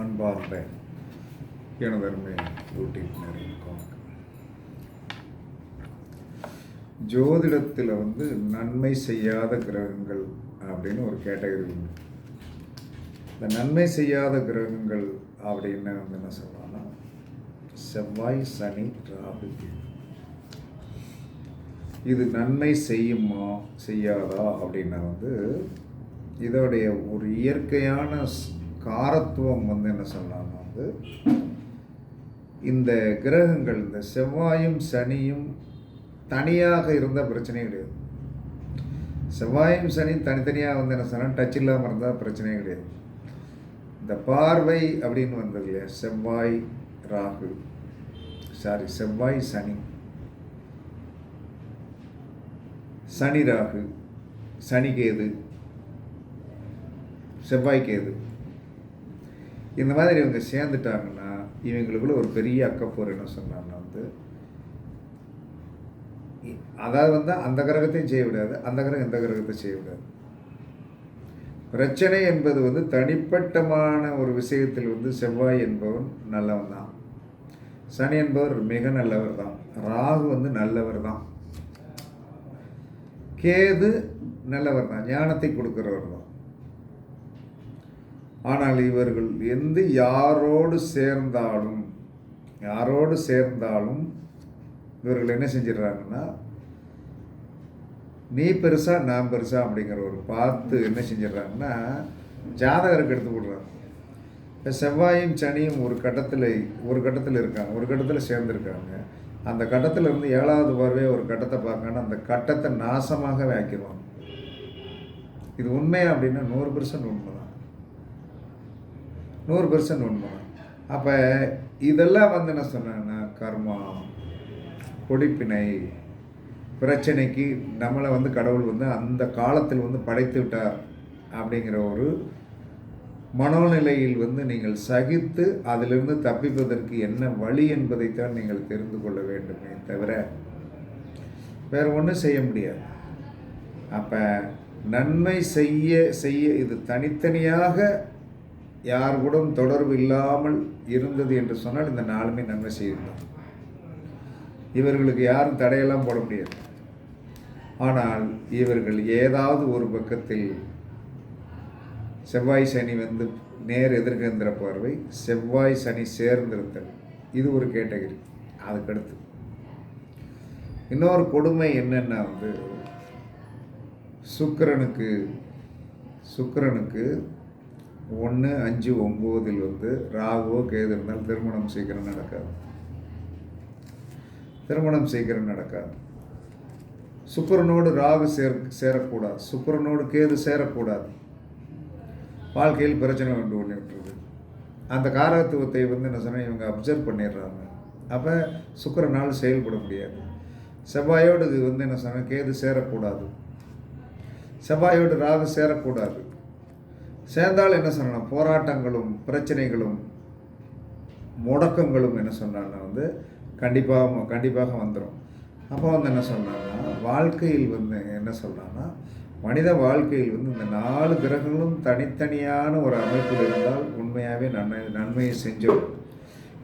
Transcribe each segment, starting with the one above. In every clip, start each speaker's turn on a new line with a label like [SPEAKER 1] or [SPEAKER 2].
[SPEAKER 1] அன்பார்ந்த எனதருமை யூடியூப் நேர்களுக்கும் ஜோதிடத்தில் வந்து நன்மை செய்யாத கிரகங்கள் அப்படின்னு ஒரு கேட்டகரி உண்டு. இந்த நன்மை செய்யாத கிரகங்கள் அப்படின்னு வந்து என்ன சொல்லலாம்னா செவ்வாய் சனி ராகு இது நன்மை செய்யுமா செய்யாதா அப்படின்னா வந்து இதோடைய ஒரு இயற்கையான காரத்துவம் வந்து என்ன சொல்லலாம்னா வந்து இந்த கிரகங்கள் இந்த செவ்வாயும் சனியும் தனியாக இருந்த பிரச்சனையே கிடையாது. செவ்வாயும் சனியும் தனித்தனியாக வந்து என்ன சொன்னால் டச் இல்லாமல் இருந்தால் பிரச்சனையே கிடையாது. இந்த பார்வை அப்படின்னு வந்தது இல்லையா? செவ்வாய் ராகு. சாரி செவ்வாய் சனி. சனி ராகு. சனிகேது செவ்வாய்க்கேது செவ்வாய் கேது. இந்த மாதிரி இவங்க சேர்ந்துட்டாங்கன்னா இவங்களுக்குள்ள ஒரு பெரிய அக்கப்போர் என்ன சொன்னாங்கன்னா வந்து அதாவது வந்து அந்த கிரகத்தையும் செய்ய விடாது அந்த கிரகம் இந்த கிரகத்தை செய்ய விடாது. பிரச்சனை என்பது வந்து தனிப்பட்டமான ஒரு விஷயத்தில் வந்து செவ்வாய் என்பவன் நல்லவன் தான். சனி என்பவர் மிக நல்லவர் தான். ராகு வந்து நல்லவர் தான். கேது நல்லவர் தான். ஞானத்தை கொடுக்குறவர் தான். ஆனால் இவர்கள் எந்த யாரோடு சேர்ந்தாலும் யாரோடு சேர்ந்தாலும் இவர்கள் என்ன செஞ்சிடறாங்கன்னா நீ பெருசா நான் பெருசா அப்படிங்கிற ஒரு பார்த்து என்ன செஞ்சிடறாங்கன்னா ஜாதகருக்கு எடுத்து விடுறாங்க இப்போ செவ்வாயும் சனியும் ஒரு கட்டத்தில் ஒரு கட்டத்தில் இருக்காங்க ஒரு கட்டத்தில் சேர்ந்துருக்காங்க. அந்த கட்டத்தில் இருந்து ஏழாவது பார்வையை ஒரு கட்டத்தை பார்க்கணும்னா அந்த கட்டத்தை நாசமாக ஆக்கிடுவாங்க. இது உண்மையா அப்படின்னா நூறு பெர்சன்ட் உண்மை தான். நூறு பெர்சன்ட் உண்மை. அப்போ இதெல்லாம் வந்து என்ன சொன்னேன்னா கர்மா கொடிப்பினை பிரச்சனைக்கு நம்மளை வந்து கடவுள் வந்து அந்த காலத்தில் வந்து படைத்து விட்டார் அப்படிங்கிற ஒரு மனோநிலையில் வந்து நீங்கள் சகித்து அதிலிருந்து தப்பிப்பதற்கு என்ன வழி என்பதைத்தான் நீங்கள் தெரிந்து கொள்ள வேண்டுமே தவிர வேறு ஒன்றும் செய்ய முடியாது. அப்போ நன்மை செய்ய செய்ய இது தனித்தனியாக யார் கூட தொடர்பு இல்லாமல் இருந்தது என்று சொன்னால் இந்த நாளுமே நன்மை செய்யணும் இவர்களுக்கு யாரும் தடையெல்லாம் போட முடியாது. ஆனால் இவர்கள் ஏதாவது ஒரு பக்கத்தில் செவ்வாய் சனி வந்து நேர் எதிர்கின்ற பார்வை செவ்வாய் சனி சேர்ந்திருத்தல். இது ஒரு கேட்டகரி. அதுக்கடுத்து. இன்னொரு கொடுமை என்னென்னா வந்து சுக்கிரனுக்கு சுக்கிரனுக்கு ஒன்று அஞ்சு ஒம்போதில் வந்து ராகுவோ கேது இருந்தால் திருமணம் சீக்கிரம் நடக்காது. திருமணம் சீக்கிரம் நடக்காது. சுக்கரனோடு ராகு சேர் சேரக்கூடாது. சுக்கரனோடு கேது சேரக்கூடாது. வாழ்க்கையில் பிரச்சனை கொண்டு ஒன்று அந்த காரகத்துவத்தை வந்து என்ன சொன்னால் இவங்க அப்சர்வ் பண்ணிடுறாங்க. அப்போ சுக்கரனால் செயல்பட முடியாது. செவ்வாயோடு இது வந்து என்ன சொன்னால் கேது சேரக்கூடாது. செவ்வாயோடு ராகு சேரக்கூடாது. சேர்ந்தால் என்ன சொல்லணும் போராட்டங்களும் பிரச்சனைகளும் முடக்கங்களும் என்ன சொன்னான்னா வந்து கண்டிப்பாக கண்டிப்பாக வந்துடும் அப்போ வந்து என்ன சொன்னாங்கன்னா வாழ்க்கையில் வந்து என்ன சொல்கிறான்னா மனித வாழ்க்கையில் வந்து இந்த நாலு கிரகங்களும் தனித்தனியான ஒரு அமைப்பில் இருந்தால் உண்மையாகவே நன்மை நன்மையை செஞ்சிடும்.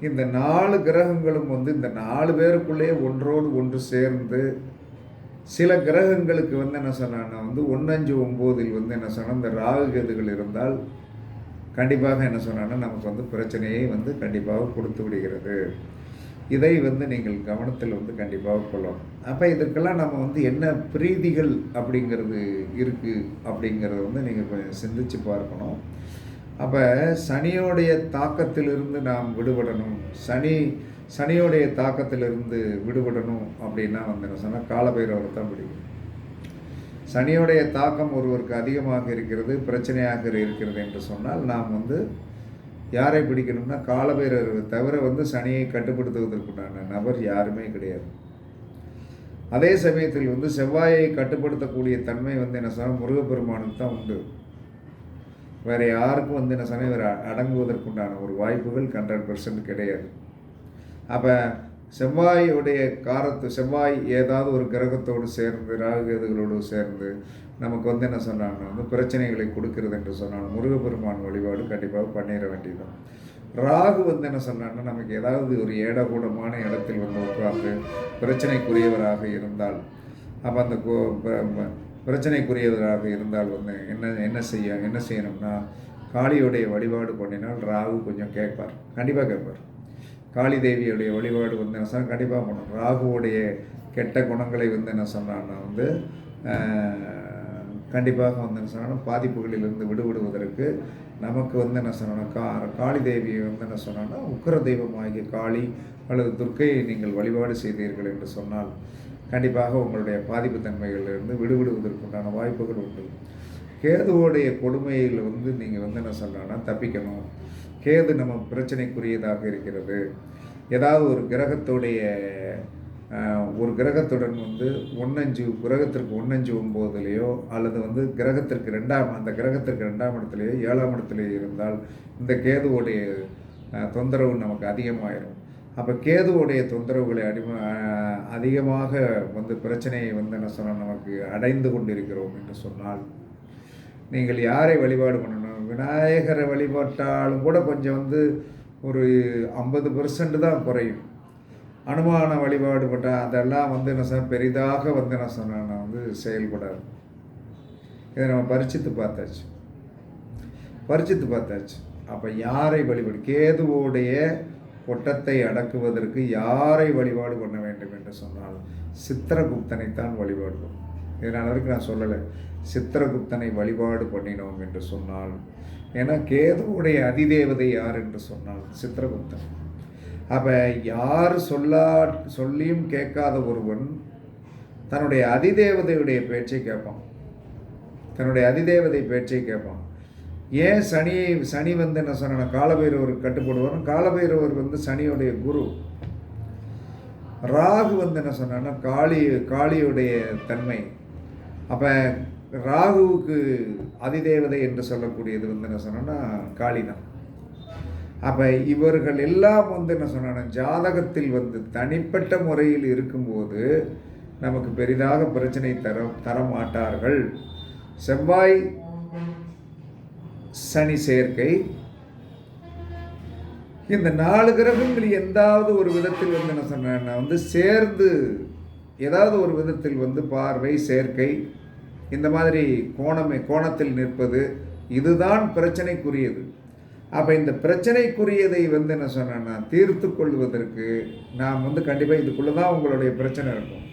[SPEAKER 1] இந்த நாலு கிரகங்களும் வந்து இந்த நாலு பேருக்குள்ளேயே ஒன்றோடு ஒன்று சேர்ந்து சில கிரகங்களுக்கு வந்து என்ன சொன்னான்னா வந்து ஒன்னஞ்சு ஒம்போதில் வந்து என்ன சொன்னால் இந்த ராகு கேதுகள் இருந்தால் கண்டிப்பாக என்ன சொன்னான்னா நமக்கு வந்து பிரச்சனையை வந்து கண்டிப்பாக கொடுத்து விடுகிறது. இதை வந்து நீங்கள் கவனத்தில் வந்து கண்டிப்பாக கொள்ளணும். அப்போ இதற்கெல்லாம் நம்ம வந்து என்ன பிரீதிகள் அப்படிங்கிறது இருக்குது அப்படிங்கிறத வந்து நீங்கள் கொஞ்சம் சிந்திச்சு பார்க்கணும். அப்போ சனியோடைய தாக்கத்திலிருந்து நாம் விடுபடணும். சனி சனியோடைய தாக்கத்திலிருந்து விடுபடணும் அப்படின்னா வந்து என்ன சொன்னால் காலபைரவரை தான் பிடிக்கும் சனியோடைய தாக்கம் ஒருவருக்கு அதிகமாக இருக்கிறது பிரச்சனையாக இருக்கிறது என்று சொன்னால் நாம் வந்து யாரை பிடிக்கணும்னா காலபைரவரை தவிர வந்து சனியை கட்டுப்படுத்துவதற்குண்டான நபர் யாருமே கிடையாது. அதே சமயத்தில் வந்து செவ்வாயை கட்டுப்படுத்தக்கூடிய தன்மை வந்து என்ன சொன்னால் முருகப்பெருமானுக்கு தான் உண்டு. வேறு யாருக்கும் வந்து என்ன சொன்னால் இவர் அடங்குவதற்குண்டான ஒரு வாய்ப்புகள் ஹண்ட்ரட் பர்சன்ட் கிடையாது. அப்போ செவ்வாயுடைய காரத்து செவ்வாய் ஏதாவது ஒரு கிரகத்தோடு சேர்ந்து ராகுகேதுகளோடு சேர்ந்து நமக்கு வந்து என்ன சொன்னாங்கன்னா வந்து பிரச்சனைகளை கொடுக்கறது என்று சொன்னாலும் முருகப்பெருமான் வழிபாடு கண்டிப்பாக பண்ணிட வேண்டியதுதான் ராகு வந்து என்ன சொன்னான்னா நமக்கு ஏதாவது ஒரு ஏடகூடமான இடத்தில் வந்து உட்கார்ந்து பிரச்சனைக்குரியவராக இருந்தால் அப்போ அந்த கோ- பிரச்சனைக்குரியவராக இருந்தால் வந்து என்ன என்ன செய்ய என்ன செய்யணும்னா காளியுடைய வழிபாடு பண்ணினால் ராகு கொஞ்சம் கேட்பார். கண்டிப்பாக கேட்பார். காளி தேவியுடைய வழிபாடு வந்து என்ன சொன்னால் கண்டிப்பாக பண்ணணும் ராகுவுடைய கெட்ட குணங்களை வந்து என்ன சொன்னான்னா வந்து கண்டிப்பாக வந்து என்ன சொன்னால் பாதிப்புகளிலிருந்து விடுபடுவதற்கு நமக்கு வந்து என்ன சொன்னோன்னா கா காளி தேவியை வந்து என்ன சொன்னோன்னா உக்கர தெய்வமாகிய காளி அல்லது துர்க்கையை நீங்கள் வழிபாடு செய்தீர்கள் என்று சொன்னால் கண்டிப்பாக உங்களுடைய பாதிப்பு தன்மைகளிலிருந்து விடுபடுவதற்குண்டான வாய்ப்புகள் உண்டு. கேதுவோடைய கொடுமையில் வந்து நீங்கள் வந்து என்ன சொல்லணும்னா தப்பிக்கணும். கேது நம்ம பிரச்சனைக்குரியதாக இருக்கிறது. ஏதாவது ஒரு கிரகத்துடைய ஒரு கிரகத்துடன் வந்து ஒன்னஞ்சு கிரகத்திற்கு ஒன்னஞ்சு ஒம்போதுலேயோ அல்லது வந்து கிரகத்திற்கு ரெண்டாம் அந்த கிரகத்திற்கு ரெண்டாம் இடத்துலையோ ஏழாம் இடத்துலையோ இருந்தால் இந்த கேதுவோடைய தொந்தரவு நமக்கு அதிகமாயிரும். அப்போ கேதுவுடைய தொந்தரவுகளை அடிம அதிகமாக வந்து பிரச்சனையை வந்து என்ன சொன்னால் நமக்கு அடைந்து கொண்டிருக்கிறோம் என்று சொன்னால் நீங்கள் யாரை வழிபாடு பண்ணணும்? விநாயகரை வழிபட்டாலும் கூட கொஞ்சம் வந்து ஒரு ஐம்பது பெர்சன்ட் தான் குறையும். அனுமான வழிபாடு பட்டால் அதெல்லாம் வந்து என்ன சொன்ன பெரிதாக வந்து என்ன சொன்னா வந்து செயல்படாது. இதை நம்ம பரிச்சித்து பார்த்தாச்சு. பரிச்சித்து பார்த்தாச்சு. அப்போ யாரை வழிபாடு கேதுவோடைய கொட்டத்தை அடக்குவதற்கு யாரை வழிபாடு பண்ண வேண்டும் என்று சொன்னால் சித்திரகுப்தனைத்தான் வழிபாடு பண்ணணும். இதனால் வரைக்கும் நான் சொல்லலை. சித்திரகுப்தனை வழிபாடு பண்ணினோம் என்று சொன்னால் ஏன்னா கேதுவுடைய அதிதேவதை யார் என்று சொன்னால் சித்திரகுப்தன். அப்போ யார் சொல்லா சொல்லியும் கேட்காத ஒருவன் தன்னுடைய அதிதேவதையுடைய பேச்சை கேட்பான். தன்னுடைய அதிதேவதை பேச்சை கேட்பான். ஏன் சனியை சனி வந்து என்ன சொன்ன காலபைரவர் கட்டுப்படுவார் காலபைரவர் வந்து சனியுடைய குரு. ராகு வந்து என்ன சொன்னா காளி காளியுடைய தன்மை. அப்போ ராகுவுக்கு அதிதேவதை என்று சொல்லக்கூடியது வந்து என்ன சொன்னோன்னா காளி தான் அப்போ இவர்கள் எல்லாம் வந்து என்ன சொன்னா ஜாதகத்தில் வந்து தனிப்பட்ட முறையில் இருக்கும்போது நமக்கு பெரிதாக பிரச்சனை தர தர மாட்டார்கள் செவ்வாய் சனி சேர்க்கை. இந்த நாலு கிரகங்கள் எந்தாவது ஒரு விதத்தில் வந்து என்ன சொன்னேன்னா வந்து சேர்ந்து ஏதாவது ஒரு விதத்தில் வந்து பார்வை சேர்க்கை. இந்த மாதிரி கோணமே கோணத்தில் நிற்பது இதுதான் பிரச்சனைக்குரியது. அப்போ இந்த பிரச்சனைக்குரியதை வந்து என்ன சொன்னேன்னா தீர்த்து கொள்வதற்கு நாம் வந்து கண்டிப்பாக இதுக்குள்ளே தான் உங்களுடைய பிரச்சனை இருக்கும்.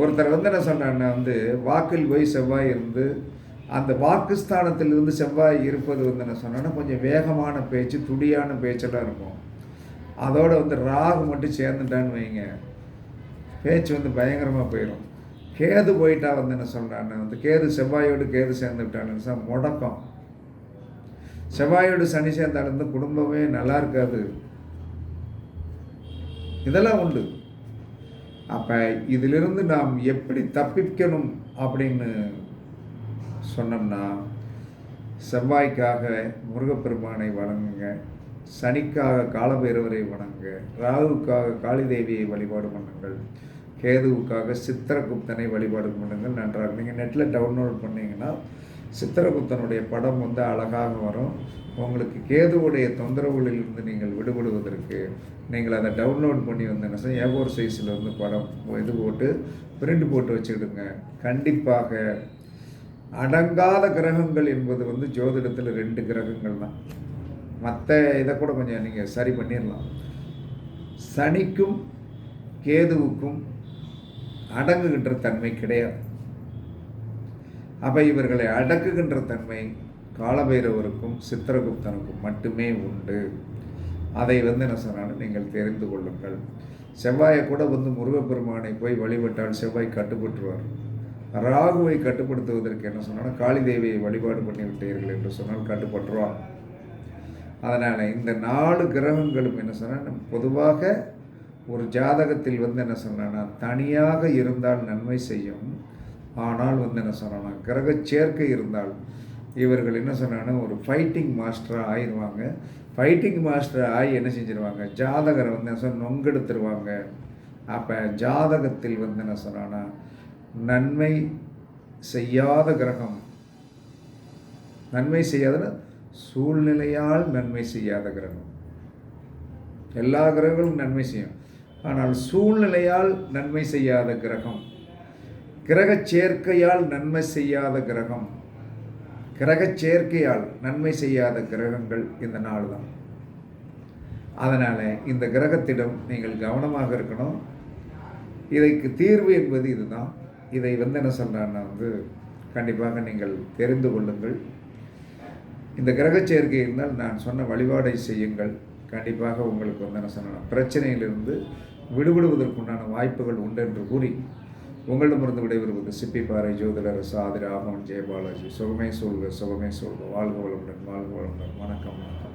[SPEAKER 1] ஒருத்தர் வந்து என்ன சொன்னான்னா வந்து வாக்கில் போய் செவ்வாய் இருந்து அந்த வாக்குஸ்தானத்திலிருந்து செவ்வாய் இருப்பது வந்து என்ன சொன்னோன்னா கொஞ்சம் வேகமான பேச்சு துடியான பேச்செல்லாம் இருக்கும். அதோடு வந்து ராகு மட்டும் சேர்ந்துட்டான்னு வைங்க. பேச்சு வந்து பயங்கரமாக போயிடும் கேது போயிட்டா வந்து என்ன சொல்கிறான்னு வந்து கேது செவ்வாயோடு கேது சேர்ந்துட்டான்னு சொன்னா முடக்கம். செவ்வாயோடு சனி சேர்ந்தாலும் வந்து குடும்பமே நல்லா இருக்காது. இதெல்லாம் உண்டு. அப்போ இதிலிருந்து நாம் எப்படி தப்பிக்கணும் அப்படின்னு சொன்னோம்னா செவ்வாய்க்காக முருகப்பெருமானை வணங்குங்க சனிக்காக காலபைரவரை வணங்குங்க ராகுக்காக காளி தேவியை வழிபாடு பண்ணுங்கள் கேதுவுக்காக சித்திரகுப்தனை வழிபாடு பண்ணுங்கள் நன்றாக. நீங்கள் நெட்டில் டவுன்லோட் பண்ணிங்கன்னா சித்திரகுப்தனுடைய படம் வந்து அழகாக வரும். உங்களுக்கு கேதுவுடைய தொந்தரவுகளிலிருந்து நீங்கள் விடுபடுவதற்கு நீங்கள் அதை டவுன்லோட் பண்ணி வந்தீங்கன்னா என்ன சைஸில் வந்து படம் இது போட்டு பிரிண்ட் போட்டு வச்சுக்கிடுங்க. கண்டிப்பாக அடங்காத கிரகங்கள் என்பது வந்து ஜோதிடத்தில் ரெண்டு கிரகங்கள் தான். மற்ற இதை கூட கொஞ்சம் நீங்கள் சரி பண்ணிடலாம் சனிக்கும் கேதுவுக்கும் அடங்குகின்ற தன்மை கிடையாது. அப்போ இவர்களை அடக்குகின்ற தன்மை காலபைரவருக்கும் சித்திரகுப்தனுக்கும் மட்டுமே உண்டு. அதை வந்து என்ன சொன்னாலும் நீங்கள் தெரிந்து கொள்ளுங்கள். செவ்வாயை கூட வந்து முருகப்பெருமானை போய் வழிபட்டால் செவ்வாய் கட்டுப்பட்டுருவார் ராகுவை கட்டுப்படுத்துவதற்கு என்ன சொன்னால் காளி தேவியை வழிபாடு பண்ணிவிட்டீர்கள் என்று சொன்னால் கட்டுப்பட்டுருவார். அதனால் இந்த நாலு கிரகங்களும் என்ன சொன்னால் பொதுவாக ஒரு ஜாதகத்தில் வந்து என்ன சொன்னா தனியாக இருந்தால் நன்மை செய்யும். ஆனால் வந்து என்ன சொன்னா கிரக சேர்க்கை இருந்தால் இவர்கள் என்ன சொன்னாங்கன்னா ஒரு ஃபைட்டிங் மாஸ்டராக ஆயிடுவாங்க ஃபைட்டிங் மாஸ்டர் ஆகி என்ன செஞ்சிருவாங்க? ஜாதகரை வந்து என்ன சொன்ன நொங்கெடுத்துருவாங்க. அப்போ ஜாதகத்தில் வந்து என்ன சொன்னான்னா நன்மை செய்யாத கிரகம் நன்மை செய்யாதன்னா சூழ்நிலையால் நன்மை செய்யாத கிரகம். எல்லா கிரகங்களும் நன்மை செய்யும். ஆனால் சூழ்நிலையால் நன்மை செய்யாத கிரகம். கிரக சேர்க்கையால் நன்மை செய்யாத கிரகம். கிரக சேர்க்கையால் நன்மை செய்யாத கிரகங்கள் இந்த நாள் தான் அதனால் இந்த கிரகத்திடம் நீங்கள் கவனமாக இருக்கணும். இதைக்கு தீர்வு என்பது இதுதான். இதை வந்து என்ன சொல்கிறான்னா வந்து கண்டிப்பாக நீங்கள் தெரிந்து கொள்ளுங்கள். இந்த கிரக சேர்க்கை இருந்தால் நான் சொன்ன வழிபாடை செய்யுங்கள். கண்டிப்பாக உங்களுக்கு வந்து என்ன சொன்ன பிரச்சனையிலிருந்து விடுபடுவதற்குண்டான வாய்ப்புகள் உண்டு என்று கூறி உங்களிடமிருந்து விடைபெறுவது சிப்பிப்பாறை ஜோதிடர் சாதி ராகவன் ஜெயபாலாஜி. சுகமே சொல்க சுகமே சொல்க. வாழ்க வளமுடன் வாழ்க வளமுடன். வணக்கம் வணக்கம்.